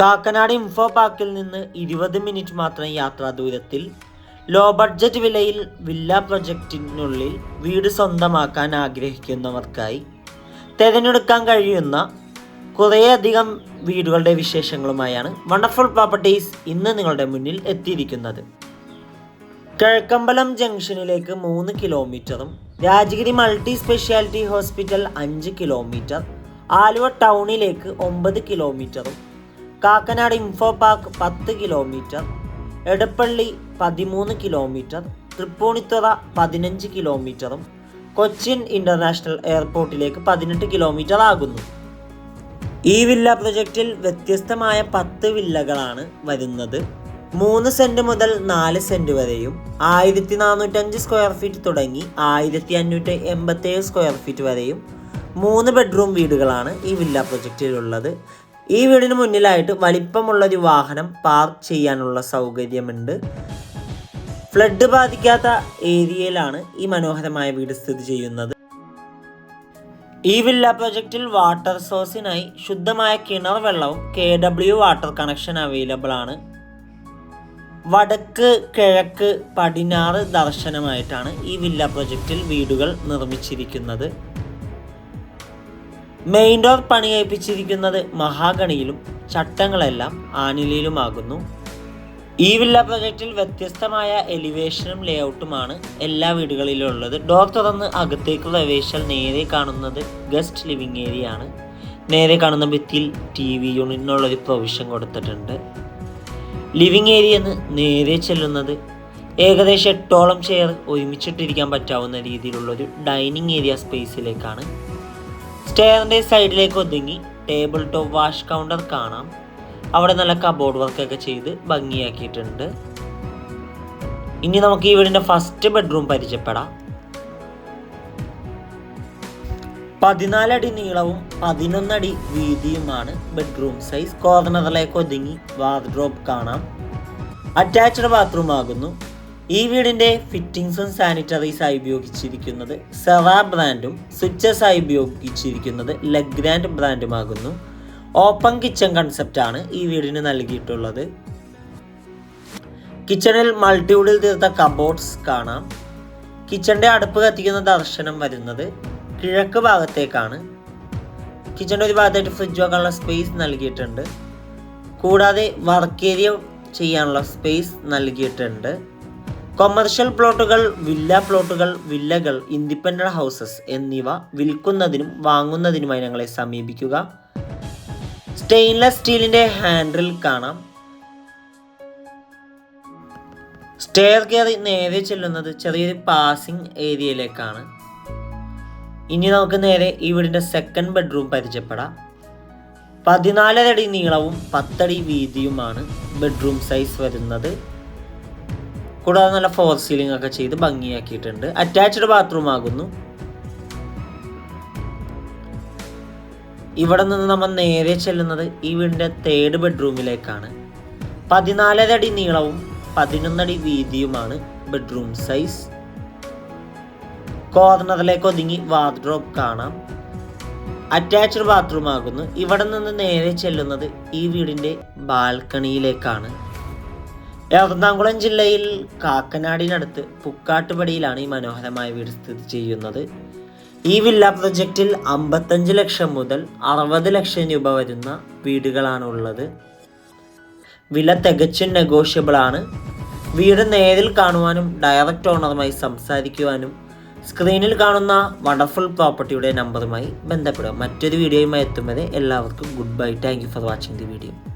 Kakkanad info പാർക്കിൽ നിന്ന് ഇരുപത് മിനിറ്റ് മാത്രം യാത്രാ ദൂരത്തിൽ ലോ ബഡ്ജറ്റ് വിലയിൽ വില്ല പ്രൊജക്റ്റിനുള്ളിൽ വീട് സ്വന്തമാക്കാൻ ആഗ്രഹിക്കുന്നവർക്കായി തിരഞ്ഞെടുക്കാൻ കഴിയുന്ന കുറേയധികം വീടുകളുടെ വിശേഷങ്ങളുമായാണ് വണ്ടർഫുൾ പ്രോപ്പർട്ടീസ് ഇന്ന് നിങ്ങളുടെ മുന്നിൽ എത്തിയിരിക്കുന്നത്. കിഴക്കമ്പലം ജംഗ്ഷനിലേക്ക് മൂന്ന് കിലോമീറ്ററും രാജഗിരി മൾട്ടി സ്പെഷ്യാലിറ്റി ഹോസ്പിറ്റൽ അഞ്ച് കിലോമീറ്റർ ആലുവ ടൗണിലേക്ക് ഒമ്പത് കിലോമീറ്ററും കാക്കനാട് ഇൻഫോ പാർക്ക് പത്ത് കിലോമീറ്റർ എടപ്പള്ളി പതിമൂന്ന് കിലോമീറ്റർ തൃപ്പൂണിത്തുറ പതിനഞ്ച് കിലോമീറ്ററും കൊച്ചിൻ ഇന്റർനാഷണൽ എയർപോർട്ടിലേക്ക് പതിനെട്ട് കിലോമീറ്റർ ആകുന്നു. ഈ വില്ല പ്രൊജക്റ്റിൽ വ്യത്യസ്തമായ പത്ത് വില്ലകളാണ് വരുന്നത്. മൂന്ന് സെന്റ് മുതൽ നാല് സെന്റ് വരെയും ആയിരത്തി നാനൂറ്റഞ്ച് സ്ക്വയർ ഫീറ്റ് തുടങ്ങി ആയിരത്തി അഞ്ഞൂറ്റി എൺപത്തി ഏഴ് സ്ക്വയർ ഫീറ്റ് വരെയും മൂന്ന് ബെഡ്റൂം വീടുകളാണ് ഈ വില്ല പ്രൊജക്റ്റിലുള്ളത് ഈ വീടിന് മുന്നിലായിട്ട് വലിപ്പമുള്ള ഒരു വാഹനം പാർക്ക് ചെയ്യാനുള്ള സൗകര്യമുണ്ട്. ഫ്ലഡ് ബാധിക്കാത്ത ഏരിയയിലാണ് ഈ മനോഹരമായ വീട് സ്ഥിതി ചെയ്യുന്നത്. ഈ വില്ല പ്രൊജക്റ്റിൽ വാട്ടർ സോഴ്സിനായി ശുദ്ധമായ കിണർ വെള്ളവും K W water connection available ആണ് വടക്ക് കിഴക്ക് പടിഞ്ഞാറ് ദർശനമായിട്ടാണ് ഈ വില്ല പ്രൊജക്റ്റിൽ വീടുകൾ നിർമ്മിച്ചിരിക്കുന്നത്. മെയിൻ ഡോർ പണി കഴിപ്പിച്ചിരിക്കുന്നത് മഹാഗണിയിലും ചട്ടങ്ങളെല്ലാം ആനിലയിലുമാകുന്നു. ഈ വില്ല പ്രൊജക്റ്റിൽ വ്യത്യസ്തമായ എലിവേഷനും ലേഔട്ടുമാണ് എല്ലാ വീടുകളിലും ഉള്ളത് ഡോർ തുറന്ന് അകത്തേക്ക് പ്രവേശിച്ചാൽ നേരെ കാണുന്നത് ഗസ്റ്റ് ലിവിങ് ഏരിയ ആണ് നേരെ കാണുന്ന ഭിത്തിയിൽ ടി വി യൂണിറ്റിനുള്ളൊരു പ്രൊവിഷൻ കൊടുത്തിട്ടുണ്ട്. ലിവിങ് ഏരിയ എന്ന് നേരെ ചെല്ലുന്നത് ഏകദേശം എട്ടോളം ചെയർ ഒരുമിച്ചിട്ടിരിക്കാൻ പറ്റാവുന്ന രീതിയിലുള്ളൊരു ഡൈനിങ് ഏരിയ സ്പേസിലേക്കാണ്. സ്റ്റെയറിന്റെ സൈഡിലേക്ക് ഒതുങ്ങി ടേബിൾ ടോപ്പ് വാഷ് കൗണ്ടർ കാണാം. അവിടെ നല്ല കബോർഡ് വർക്കൊക്കെ ചെയ്ത് ഭംഗിയാക്കിയിട്ടുണ്ട്. ഇനി നമുക്ക് ഈ വീടിന്റെ ഫസ്റ്റ് ബെഡ്റൂം പരിചയപ്പെടാം. പതിനാലടി നീളവും പതിനൊന്നടി വീതിയുമാണ് ബെഡ്റൂം സൈസ്. കോർണറിലേക്ക് ഒതുങ്ങി വാർഡ്രോബ് കാണാം. അറ്റാച്ച്ഡ് ബാത്റൂം ആകുന്നു ഈ വീടിന്റെ ഫിറ്റിംഗ്സും സാനിറ്ററീസായി ഉപയോഗിച്ചിരിക്കുന്നത് സെറാ ബ്രാൻഡും സ്വിച്ചസായി ഉപയോഗിച്ചിരിക്കുന്നത് ലഗ്രാൻഡ് ബ്രാൻഡുമാകുന്നു ഓപ്പൺ കിച്ചൺ കൺസെപ്റ്റാണ് ഈ വീടിന് നൽകിയിട്ടുള്ളത്. കിച്ചണിൽ മൾട്ടിവുഡിൽ തീർത്ത കബോർഡ്സ് കാണാം. കിച്ചണിന്റെ അടുപ്പ് കത്തിക്കുന്ന ദർശനം വരുന്നത് കിഴക്ക് ഭാഗത്തേക്കാണ്. കിച്ചണിന്റെ ഒരു ഭാഗത്തായിട്ട് ഫ്രിഡ്ജ് വെക്കാനുള്ള സ്പേസ് നൽകിയിട്ടുണ്ട്. കൂടാതെ വർക്ക് ഏരിയ ചെയ്യാനുള്ള സ്പേസ് നൽകിയിട്ടുണ്ട്. കൊമേഴ്ഷ്യൽ പ്ലോട്ടുകൾ വില്ല പ്ലോട്ടുകൾ വില്ലകൾ ഇൻഡിപെൻഡന്റ് ഹൗസസ് എന്നിവ വിൽക്കുന്നതിനും വാങ്ങുന്നതിനുമായി ഞങ്ങളെ സമീപിക്കുക. സ്റ്റെയിൻലെസ് സ്റ്റീലിന്റെ ഹാൻഡിൽ കാണാം. സ്റ്റെയർ കയറി നേരെ ചെല്ലുന്നത് ചെറിയൊരു പാസിംഗ് ഏരിയയിലേക്കാണ് ഇനി നമുക്ക് നേരെ ഈ വീടിന്റെ സെക്കൻഡ് ബെഡ്റൂം പരിചയപ്പെടാം. പതിനാലര അടി നീളവും പത്തടി വീതിയുമാണ് ബെഡ്റൂം സൈസ് വരുന്നത്. കൂടാതെ നല്ല ഫോർ സീലിംഗ് ഒക്കെ ചെയ്ത് ഭംഗിയാക്കിയിട്ടുണ്ട്. അറ്റാച്ച്ഡ് ബാത്റൂം ആകുന്നു. ഇവിടെ നിന്ന് നമ്മൾ നേരെ ചെല്ലുന്നത് ഈ വീടിന്റെ തേർഡ് ബെഡ്റൂമിലേക്കാണ് പതിനാലര അടി നീളവും പതിനൊന്നടി വീതിയുമാണ് ബെഡ്റൂം സൈസ് കോർണറിലേക്ക് ഒതുങ്ങി വാർഡ്രോബ് കാണാം. അറ്റാച്ച്ഡ് ബാത്റൂം ആകുന്നു. ഇവിടെ നിന്ന് നേരെ ചെല്ലുന്നത് ഈ വീടിന്റെ ബാൽക്കണിയിലേക്കാണ് എറണാകുളം ജില്ലയിൽ കാക്കനാടിനടുത്ത് പുക്കാട്ടുപടിയിലാണ് ഈ മനോഹരമായ വീട് സ്ഥിതി ചെയ്യുന്നത്. ഈ വില്ല പ്രൊജക്റ്റിൽ അമ്പത്തഞ്ച് ലക്ഷം മുതൽ അറുപത് ലക്ഷം രൂപ വരുന്ന വീടുകളാണ് ഉള്ളത്. വില തികച്ചും നെഗോഷ്യബിൾ ആണ്. വീട് നേരിൽ കാണുവാനും ഡയറക്റ്റ് ഓണറുമായി സംസാരിക്കുവാനും സ്ക്രീനിൽ കാണുന്ന വണ്ടർഫുൾ പ്രോപ്പർട്ടിയുടെ നമ്പറുമായി ബന്ധപ്പെടുക മറ്റൊരു വീഡിയോയുമായി എത്തും വരെ എല്ലാവർക്കും goodbye thank you for watching the video